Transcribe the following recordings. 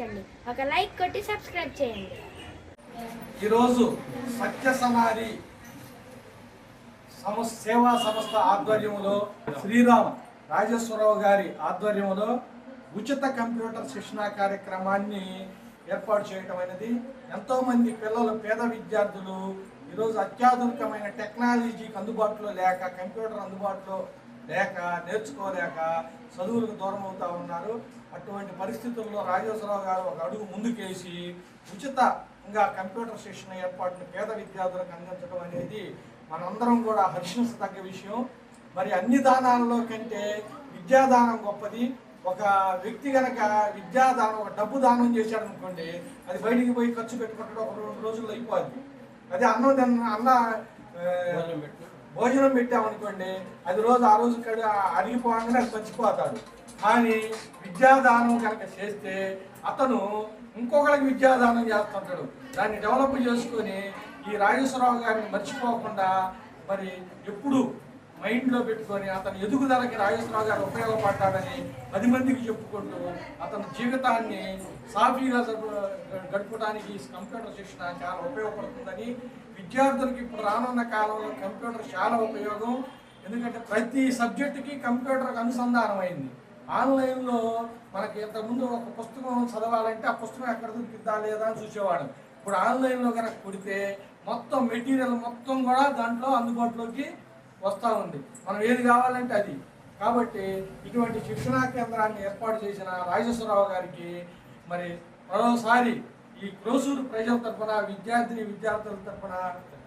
ఆదరించండి. ఒక లైక్ కొట్టి సబ్స్క్రైబ్ చేయండి. ఈరోజు సత్య సమాధి సేవా సంస్థ ఆధ్వర్యంలో శ్రీరామ్ రాజేశ్వరరావు గారి ఆధ్వర్యంలో ఉచిత కంప్యూటర్ శిక్షణ కార్యక్రమాన్ని ఏర్పాటు చేయడం అనేది ఎంతోమంది పిల్లలు పేద విద్యార్థులు ఈరోజు అత్యాధునికమైన టెక్నాలజీకి అందుబాటులో లేక కంప్యూటర్ అందుబాటులో లేక నేర్చుకోలేక చదువులకు దూరం అవుతూ ఉన్నారు. అటువంటి పరిస్థితుల్లో రాజేశ్వరరావు గారు ఒక అడుగు ముందుకేసి ఉచితంగా కంప్యూటర్ శిక్షణ ఏర్పాటును పేద విద్యార్థులకు అందించడం అనేది మనందరం కూడా హర్షించదగ్గ విషయం. మరి అన్ని దానాలలో కంటే విద్యాదానం గొప్పది. ఒక వ్యక్తి గనక విద్యాదానం ఒక డబ్బు దానం చేశాడు అనుకోండి అది బయటికి పోయి ఖర్చు పెట్టుకుంటాడు ఒక రెండు రోజుల్లో అయిపోద్ది. అదే అన్నం తిన్న అన్న భోజనం పెట్టామనుకోండి అది రోజు ఆ రోజు కడి అరిగిపోగానే అది మర్చిపోతాడు. కానీ విద్యాదానం కనుక చేస్తే అతను ఇంకొకరికి విద్యాదానం చేస్తుంటాడు. దాన్ని డెవలప్ చేసుకొని ఈ రాజేశ్వరరావు గారిని మర్చిపోకుండా మరి ఎప్పుడు మైండ్లో పెట్టుకొని అతని ఎదుగుదలకి రాజేశ్వరరావు గారు ఉపయోగపడ్డాడని పది మందికి చెప్పుకుంటూ అతని జీవితాన్ని సాఫీగా గడపడానికి ఈ కంప్యూటర్ శిక్షణ చాలా ఉపయోగపడుతుందని విద్యార్థులకి ఇప్పుడు రానున్న కాలంలో కంప్యూటర్ చాలా ఉపయోగం. ఎందుకంటే ప్రతి సబ్జెక్టుకి కంప్యూటర్ అనుసంధానం అయింది ఆన్లైన్లో మనకి ఇంతకుముందు ఒక పుస్తకం చదవాలంటే ఆ పుస్తకం ఎక్కడ దొరికిద్దా లేదా అని చూసేవాడు ఇప్పుడు ఆన్లైన్లో కనుక కుడితే మొత్తం మెటీరియల్ మొత్తం కూడా దాంట్లో అందుబాటులోకి వస్తూ ఉంది. మనం ఏది కావాలంటే అది. కాబట్టి ఇటువంటి శిక్షణా కేంద్రాన్ని ఏర్పాటు చేసిన రాజేశ్వరరావు గారికి మరి మరోసారి ఈ క్రోసూరు ప్రజల తరఫున విద్యార్థిని విద్యార్థుల తరఫున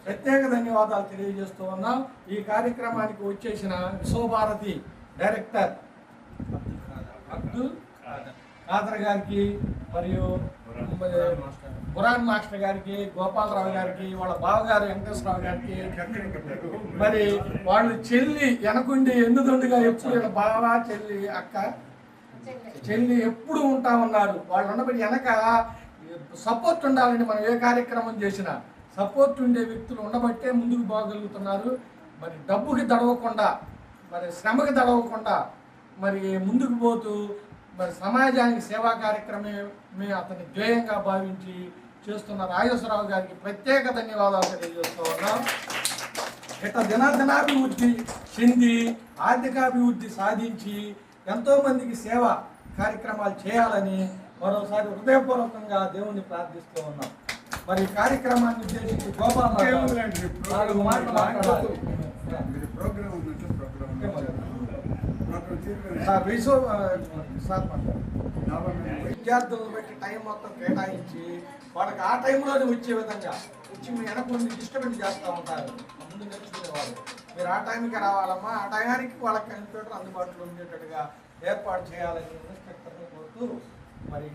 ప్రత్యేక ధన్యవాదాలు తెలియజేస్తూ ఉన్నాం. ఈ కార్యక్రమానికి వచ్చేసిన విశ్వభారతి డైరెక్టర్ అబ్దుల్ ఖాదర్ గారికి మరియు బురాన్ మాస్టర్ గారికి గోపాలరావు గారికి వాళ్ళ బావగారు వెంకటేశ్వరరావు గారికి మరి వాళ్ళు చెల్లి వెనకుండి ఎందుదండుగా ఎప్పుడు వీళ్ళ బావ చెల్లి అక్క? చెల్లి ఎప్పుడు ఉంటా ఉన్నారు? వాళ్ళు ఉన్నప్పుడు వెనక సపోర్ట్ ఉండాలండి మనం ఏ కార్యక్రమం చేసినా సపోర్ట్ ఉండే వ్యక్తులు ఉండబట్టే ముందుకు బాగలుగుతున్నారు మరి డబ్బుకి దడవకుండా మరి శ్రమకి దడవకుండా మరి ముందుకు పోతూ మరి సమాజానికి సేవా కార్యక్రమమే అతని ధ్యేయంగా భావించి చేస్తున్న రాజేశ్వరరావు గారికి ప్రత్యేక ధన్యవాదాలు తెలియజేస్తూ ఉన్నాం. ఇట్లా దినాదినాభివృద్ధి చెంది ఆర్థికాభివృద్ధి సాధించి ఎంతో మందికి సేవ కార్యక్రమాలు చేయాలని మరోసారి హృదయపూర్వకంగా దేవుణ్ణి ప్రార్థిస్తూ ఉన్నాం. మరి ఈ కార్యక్రమాన్ని ఉద్దేశించి గోపాల్ ప్రోగ్రామ్ విద్యార్థులను బట్టి టైం మొత్తం కేటాయించి వాళ్ళకి ఆ టైంలోనే వచ్చే విధంగా వచ్చి మీ వెనక ముందు డిస్టర్బెన్స్ చేస్తూ ఉంటారు. ముందు నేర్చుకునేవాళ్ళు. మీరు ఆ టైంకి రావాలమ్మా ఆ టైంకి వాళ్ళకి కంప్యూటర్ అందుబాటులో ఉండేటట్టుగా ఏర్పాటు చేయాలని ఇన్స్ట్రక్టర్ని కోరుతూ మరి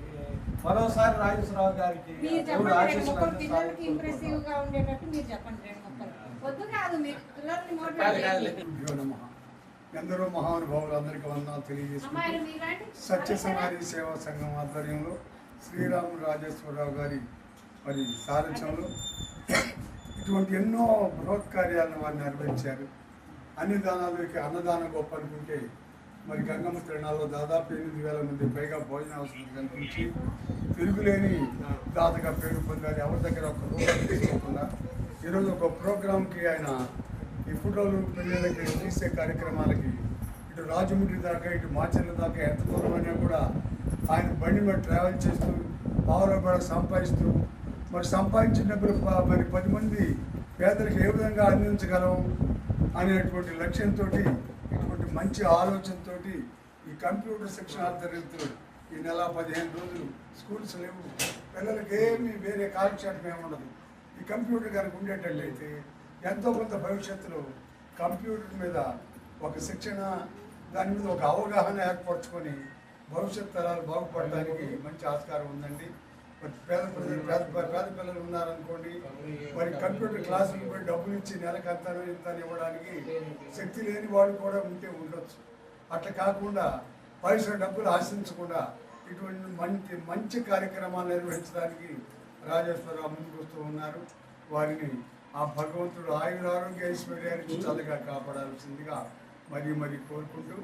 మరోసారి రాజేశ్వరరావు గారికి చెప్పండి రెండు ఆశీస్సులు ముక్కలు అందించాలని పిల్లలకి కోరుకుంటున్నాను. ఇంప్రెసివ్గా ఉండేటట్టు మీరు చెప్పండి రెండు ముక్కలు వద్దు కాదు మీరు పిల్లల్ని కాదు, మోటివేట్ కాదు. చేయండి. గురుభ్యో నమః. ఎందరో మహానుభావులు అందరికీ వందనాలు తెలియజేసుకుంటూ సత్య సమాధి సేవా సంఘం ఆధ్వర్యంలో శ్రీరామ రాజేశ్వరరావు గారి మరి సారథ్యంలో ఇటువంటి ఎన్నో బృహత్ కార్యాలను వారు నెరవేర్చారు అన్ని దానాలకి అన్నదానం గొప్ప అనుకుంటే మరి గంగమ్మ తిరణాల్లో దాదాపు ఎనిమిది వేల మంది పైగా భోజన అవసరం కల్పించి తిరుగులేని దాతగా పేరు పొందారు. ఎవరి దగ్గర ఒక రూపాయి తీసుకోకుండా ఈరోజు ఒక ప్రోగ్రాంకి ఆయన ఈ ఫోటోలు పిల్లలకి తీసే కార్యక్రమాలకి ఇటు రాజమండ్రి దాకా ఇటు మాచర్ల దాకా ఎంత దూరం అయినా కూడా ఆయన బండి మీద ట్రావెల్ చేస్తూ పావుల సంపాదిస్తూ మరి సంపాదించిన డబ్బులు మరి పది మంది పేదలకు ఏ విధంగా అందించగలం అనేటువంటి లక్ష్యంతో ఇటువంటి మంచి ఆలోచనతో ఈ కంప్యూటర్ శిక్షణ ఆధ్వర్యంతో ఈ నెల పదిహేను రోజులు స్కూల్స్ లేవు. పిల్లలకి ఏమీ వేరే కాలక్షేపం ఏమి ఉండదు ఈ కంప్యూటర్ కనుక ఉండేటట్లయితే ఎంతో కొంత భవిష్యత్తులో కంప్యూటర్ మీద ఒక శిక్షణ దాని మీద ఒక అవగాహన ఏర్పరచుకొని భవిష్యత్ తరాలు బాగుపడడానికి మంచి ఆస్కారం ఉందండి. మరి పేద ప్రజలు పేద పేద పిల్లలు ఉన్నారనుకోండి మరి కంప్యూటర్ క్లాసులకు పోయి డబ్బులు ఇచ్చి నెలకు అంత ఇంత ఇవ్వడానికి శక్తి లేని వాళ్ళు కూడా ఉంటే ఉండొచ్చు. అట్లా కాకుండా పైసా డబ్బులు ఆశించకుండా ఇటువంటి మంచి మంచి కార్యక్రమాలు నిర్వహించడానికి రాజేశ్వరరావు ముందుకు వస్తూ ఉన్నారు. వారిని ఆ భగవంతుడు ఆయుర ఆరోగ్య ఐశ్వర్యానికి చల్లగా కాపాడాల్సిందిగా మరి మరి కోరుకుంటూ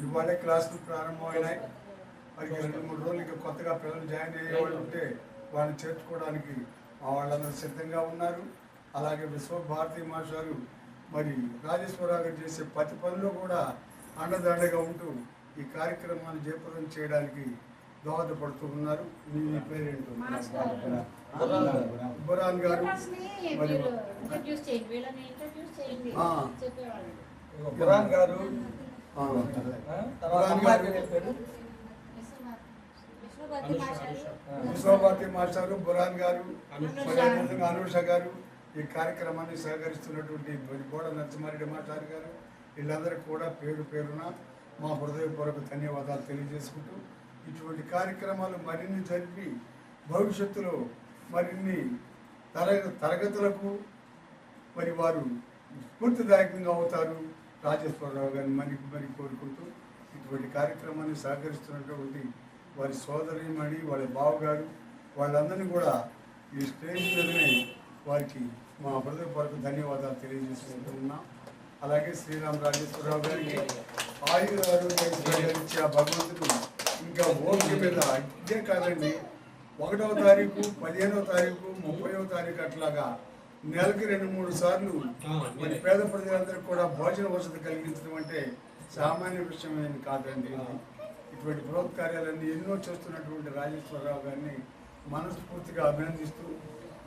ఇవాళే క్లాసులు ప్రారంభమైనాయి. మరి రెండు మూడు రోజులకి కొత్తగా పిల్లలు జాయిన్ అయ్యే వాళ్ళు ఉంటే వాళ్ళని చేర్చుకోవడానికి వాళ్ళందరూ సిద్ధంగా ఉన్నారు. అలాగే విశ్వభారతి మాస్టారు మరి రాజేశ్వరరావు గారు చేసే ప్రతి పనిలో కూడా అండదండగా ఉంటూ ఈ కార్యక్రమాన్ని జయప్రదం చేయడానికి దోహదపడుతూ ఉన్నారు మీ పేరేంటో? బురాన్ గారు. మరి ఇంట్రడ్యూస్ చేయండి. వీళ్ళని ఇంట్రడ్యూస్ చేయండి. ఆ. చెప్పేవాళ్ళు. ఇదిగో బురాన్ గారు. విశ్వభారతి మాస్టారు. బురాన్ గారు అనూష. గారు ఈ కార్యక్రమాన్ని సహకరిస్తున్నటువంటి బోడ నరసింహారెడ్డి మాస్టర్ గారు వీళ్ళందరికీ కూడా పేరు పేరున మా హృదయపూర్వక ధన్యవాదాలు తెలియజేసుకుంటూ ఇటువంటి కార్యక్రమాలు మరిన్ని జరిపి భవిష్యత్తులో మరిన్ని తర తరగతులకు మరి వారు స్ఫూర్తిదాయకంగా అవుతారు. రాజేశ్వరరావు గారిని మరి మరి కోరుకుంటూ ఇటువంటి కార్యక్రమాన్ని సహకరిస్తున్నటువంటి వారి సోదరిమణి వాళ్ళ బావగారు వాళ్ళందరినీ కూడా ఈ స్టేజ్ మీదనే వారికి మా హృదయపూర్వక ధన్యవాదాలు తెలియజేసుకుంటూ ఉన్నాం. అలాగే శ్రీరామ్ రాజేశ్వరరావు గారికి ఆయుధ ఇచ్చే ఆ భగవంతుడు ఇంకా ఓపిక మీద ఇదే కాదండి. ఒకటవ తారీఖు పదిహేనవ తారీఖు ముప్పైవ తారీఖు అట్లాగా నెలకి రెండు మూడు సార్లు మరి పేద ప్రజలందరికీ కూడా భోజన వసతి కలిగించడం అంటే సామాన్య విషయం ఏమి కాదండి. ఇటువంటి బృహత్ కార్యాలన్నీ ఎన్నో చేస్తున్నటువంటి రాజేశ్వరరావు గారిని మనస్ఫూర్తిగా అభినందిస్తూ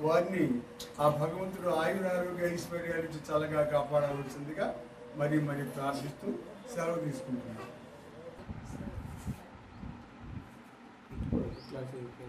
వారిని ఆ భగవంతుడు ఆయుర ఆరోగ్య ఐశ్వర్యాలు చల్లగా కాపాడవలసిందిగా మరి మరి ప్రార్థిస్తూ సెలవు తీసుకుంటున్నాను. Thank you.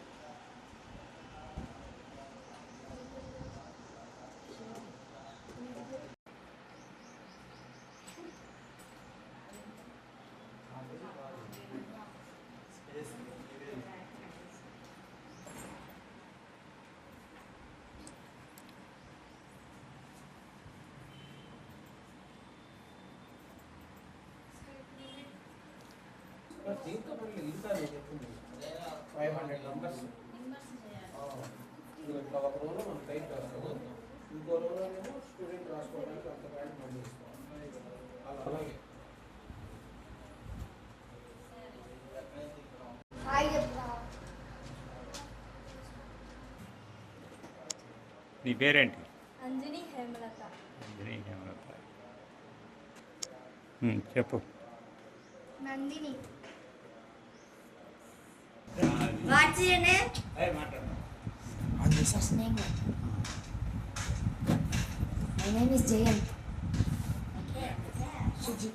అది లేదు మర్చిపో అది అమలు ఫైవ్ హండ్రెడ్ ఇట్లా ఒక రోజు మనం టైట్ రాస్తాము ఇంకో స్టూడెంట్ రాసుకోవడానికి అంత అలా అలాగే. నీ పేరేంటి? అంజని హేమలత. అంజనీ హేమలత. ఉమ్, చెప్పు. Nandini what's your name First name what? My name is Jayant. Okay.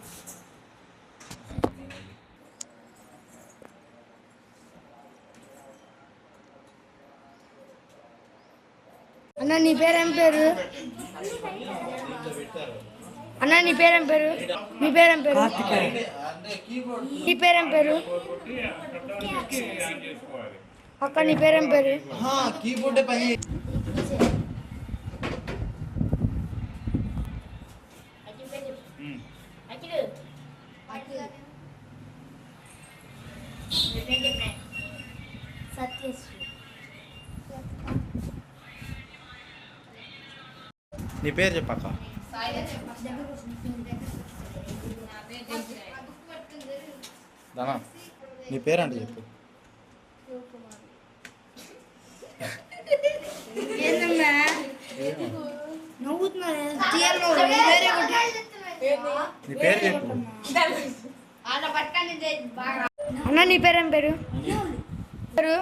అన్న నీ పేరేం పేరు? అన్న నీ పేరేం పేరు? నీ పేరేం పేరు? నీ పేరేం పేరు? అక్క నీ పేరేం పేరు? కీబోర్డ్ పని నీ పేరు చెప్పక్క దానా నీ పేరు అంటే చెప్పు. అన్న నీ పేరేం పేరు? పేరు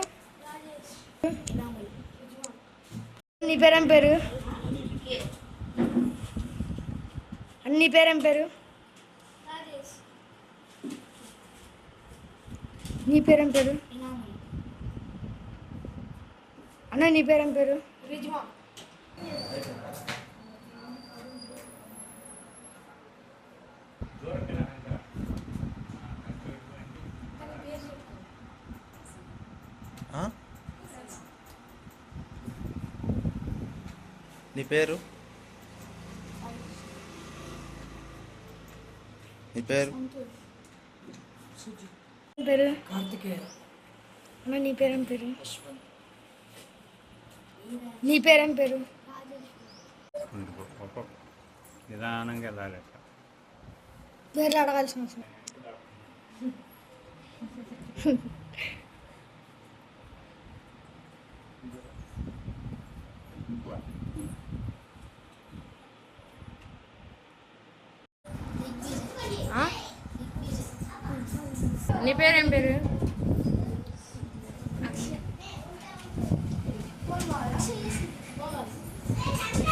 నీ పేరేం పేరు? అన్న నీ పేరేం పేరు? నీ పేరేం పేరు అన్న నీ పేరేం పేరు రిజ్వా నీ పేరు? నీ పేరు? పేరు? అన్న నీ పేరేం పేరు? నీ పేరేం పేరు? నిదానంగా వెళ్ళాలి అట్లా పేర్లు అడగాల్సిన అవసరం ఆ? నీ పేరేం పేరు?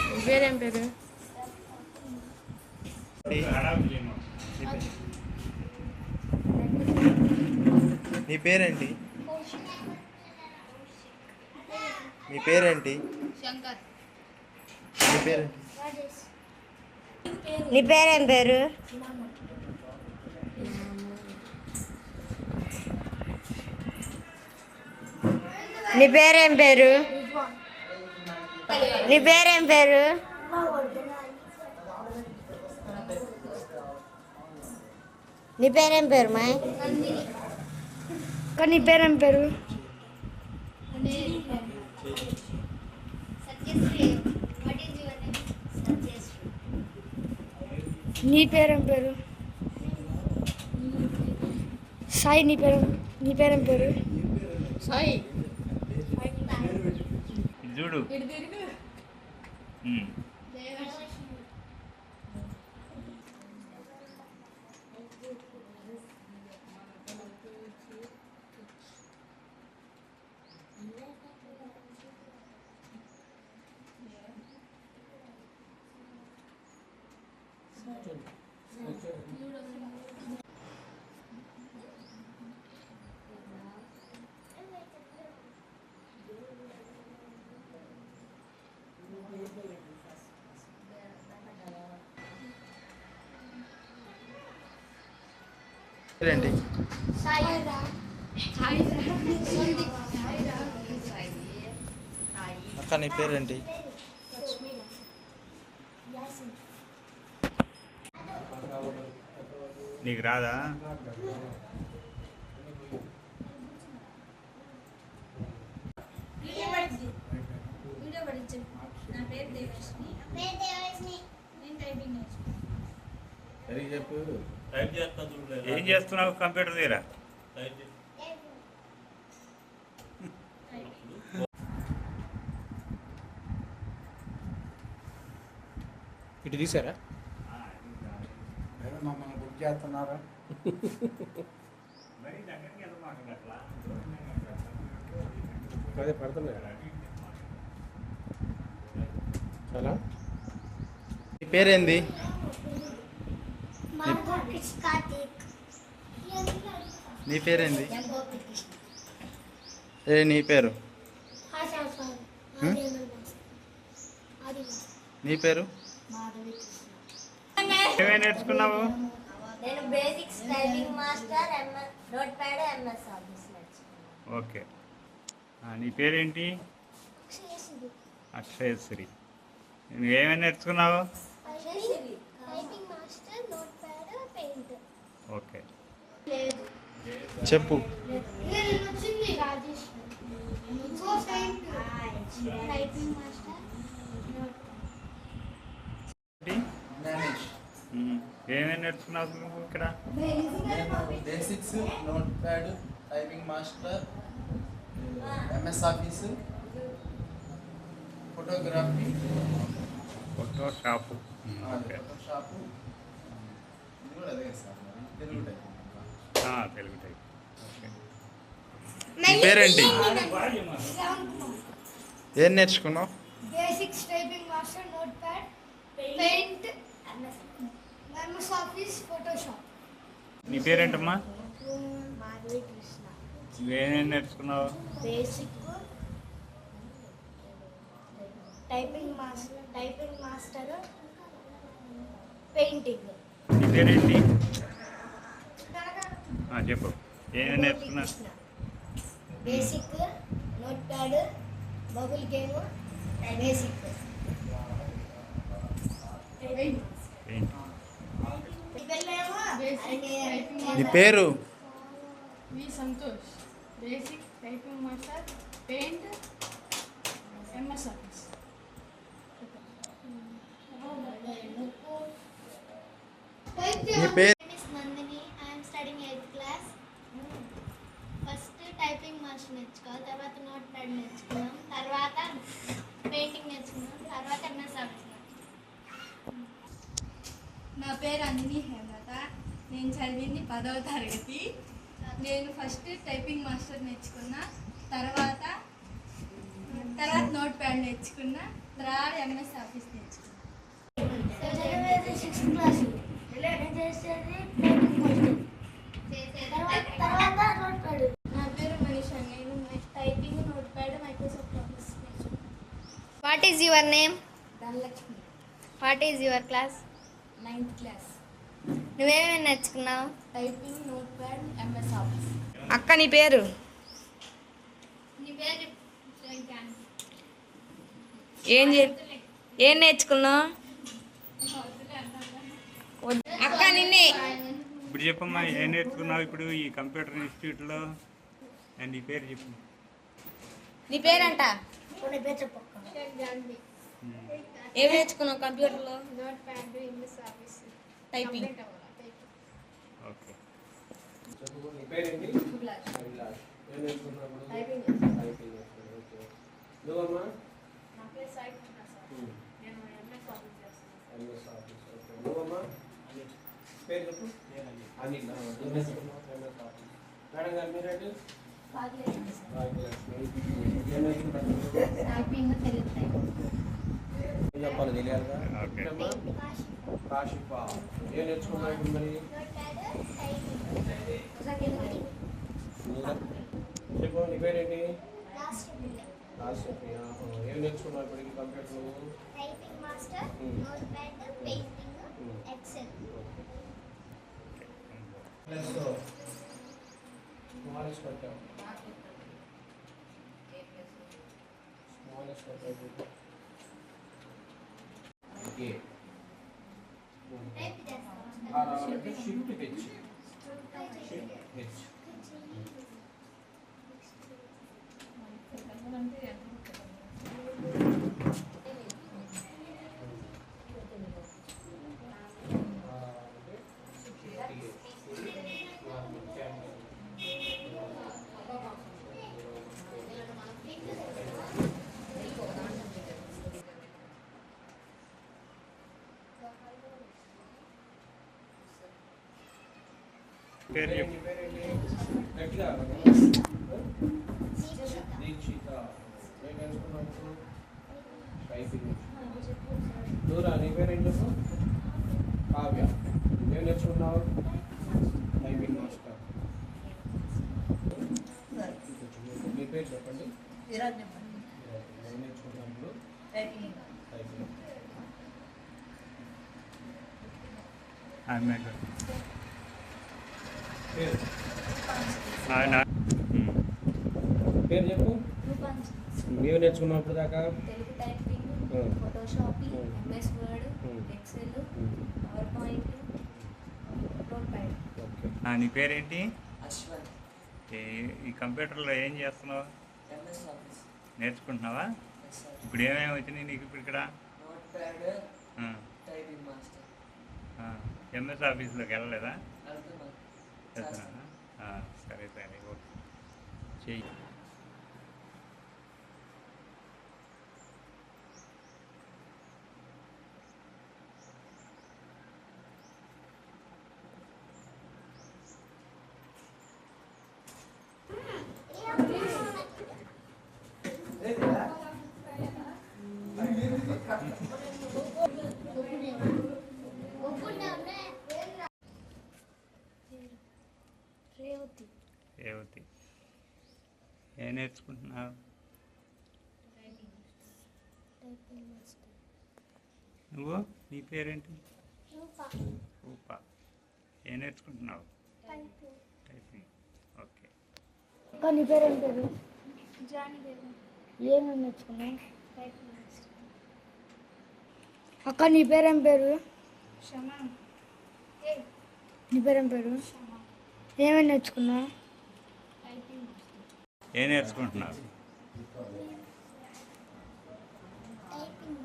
నీ పేరేం పేరు? నీ పేరేంటి నీ పేరేంటి? నీ పేరేంటి? నీ పేరేం? పేరు నీ పేరేం పేరు? నీ పేరేం పేరు? నీ పేరేం పేరు మా? కానీ నీ పేరేం పేరు? నీ పేరేం పేరు? సాయి నీ పేరు నీ పేరేం పేరు? ఇది చూడు. రండి అక్క నీ పేరేంటి నీకు రాదా వీడియో పడించు నా పేరు దేవశ్రీ నేను టైపింగ్ నేర్చుకున్నాను ఏం చేస్తున్నావు కంప్యూటర్ దగ్గర? ఇటు తీసారా? చేస్తున్నారా. అదే పడుతున్నాయి. చాలా? నీ పేరేంది? నీ పేరేంది? ఏ నీ పేరు? నీ పేరు? ఏమేమి నేర్చుకున్నావు? నేను basics typing master MS note pad MS office okay. ఆ, నీ పేరేంటి? అక్షయశ్రీ. నువ్వు ఏమేమి నేర్చుకున్నావు? Typing master note pad paint okay. చెప్పు. Typing master. ఏమేమి నేర్చుకున్నావు అసలు నువ్వు ఇక్కడ? Basics note pad typing master MS office photography. Photo shop photoshop. అదే సార్ తెలుగు టైప్. ఆ, తెలుగు టైప్. పేరేంటి? ఏం నేర్చుకున్నావు? Basics typing master note pad paint MS office photoshop నీ పేరేంటమ్మా? మాధవి కృష్ణ. నువ్వేమేమి నేర్చుకున్నావు? Basic typing master typing master painting నీ పేరేంటి? ఆ, చెప్పు. ఏమేమి నేర్చుకున్నావు? Basic note pad bubble game basic ఏంటి నీ పేరు? V Santosh basic typing master paint MS office నీ పేరు I am studying 8th class. First typing master నేర్చుకోవాలి తర్వాత నోట్ ప్యాడ్ నేర్చుకున్నాం తర్వాత పెయింటింగ్ నేర్చుకున్నాం తర్వాత ఎంఎస్ ఆఫీస్ నా పేరు హేమలత నేను చదివింది పదవ తరగతి. నేను ఫస్ట్ టైపింగ్ మాస్టర్ నేర్చుకున్నా. తర్వాత తర్వాత నోట్ ప్యాడ్ నేర్చుకున్నా. తర్వాత ఎంఎస్ ఆఫీస్ నేర్చుకున్నా. చదివేది సిక్స్త్ క్లాస్ నేను చేసేది టైపింగ్ మాస్టర్ తర్వాత తర్వాత నోట్ ప్యాడ్ నా పేరు మనీషా. నేను typing note pad Microsoft office నేర్చుకున్నాను what is your name Dhanalakshmi. What is your class ninth class నువ్వేమేమి నేర్చుకున్నావు? Typing note pad MS office అక్క నీ పేరు? నీ పేరు ఏం చే- ఏం నేర్చుకున్నావు? అక్క నిన్నే ఇప్పుడు చెప్పమ్మా ఏం నేర్చుకున్నావు ఇప్పుడు ఈ కంప్యూటర్ ఇన్స్టిట్యూట్లో? అండ్ నీ పేరు చెప్పు. నీ పేరంట? ఏం నేర్చుకున్నావు కంప్యూటర్లో? Note pad MS office typing నీ పేరేంటి అభిలాష్. ఏం నేర్చుకున్నావు ఇప్పుడు? టైపింగ్ నేర్చుకున్నావు, ఓకే. నువ్వమ్మా ఉమ్. MS office, okay. నువ్వమ్మా పేరు చెప్పు అనిల్ ఆ, ఏం ఆఫీస్. మేడం గారు మీరేంటి భాగ్యలక్ష్మి. ఏం టైపింగ్ తెలుగు చెప్పాలి తెలియాలిగా ఓకే. ఏంటమ్మా? కాశిపా ఏం నేర్చుకున్నావు ఇప్పుడు మరి చెప్పు నీ పేరేంటి రాజశేఖరి ఆహా. ఏం నేర్చుకున్నావు ఇప్పుడు ఈ కంప్యూటర్ నువ్వు typing master Hmm. Note pad painting Hmm. Excel plus smallest పెట్టావు స్మాలెస్ట్ పెట్టావు ఓకే టైప్ చేస్తాం షిఫ్ట్ హెచ్ షిఫ్ట్ హెచ్ పేరు చెప్పు గట్టిగా దీక్షిత ఏం నేర్చుకున్నావు టైపింగ్ దూరా నీ పేరు ఏం చెప్పు కావ్య ఏం నేర్చుకున్నావు టైపింగ్ మాస్టర్ మీ పేరు చెప్పండి ఏం నేర్చుకున్నావు ఇప్పుడు టైపింగ్ ఆమె పేరు ఆయన ఉమ్. పేరు చెప్పు. ఏం నేర్చుకున్నావు ఇప్పుడు దాకా Telugu typing. Photoshopping. MS word. Excel power point note pad okay. ఆ, నీ పేరేంటి? ఈ- ఈ కంప్యూటర్లో ఏం చేస్తున్నావు? నేర్చుకుంటున్నావా? ఇప్పుడు ఏమేమి వచ్చినాయి నీకు ఇప్పుడు ఇక్కడ. ఎంఎస్ ఆఫీస్లోకి వెళ్ళలేదా? వెళ్తున్నాను వెళ్తున్నానా? ఆ, సరే సరే ఓకే చెయ్యి నేర్చుకుంటున్నావు నువ్వు? నీ పేరేంటి? రూప. రూప. ఏం నేర్చుకుంటున్నావు? టైపింగ్. ఓకే. అక్క నీ పేరేం పేరు? ఏమేమి నేర్చుకున్నావు? అక్క నీ పేరేం పేరు? క్షమా నీ పేరేం పేరు? ఏమేమి నేర్చుకున్నావు? ఏం నేర్చుకుంటున్నావు టైపింగ్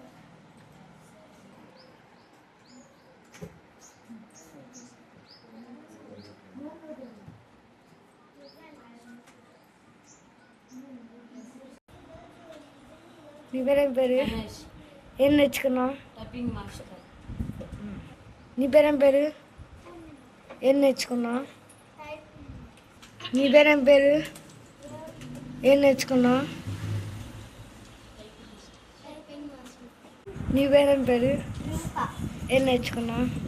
నీ పేరేం పేరు ఏం నేర్చుకున్నావు? Typing master. నీ పేరేం పేరు ఏం నేర్చుకున్నావు? టైపింగ్. నీ పేరేం పేరు ఏం మాస్టర్. నీ పేరేం? పేరు ఏం నేర్చుకున్నావు?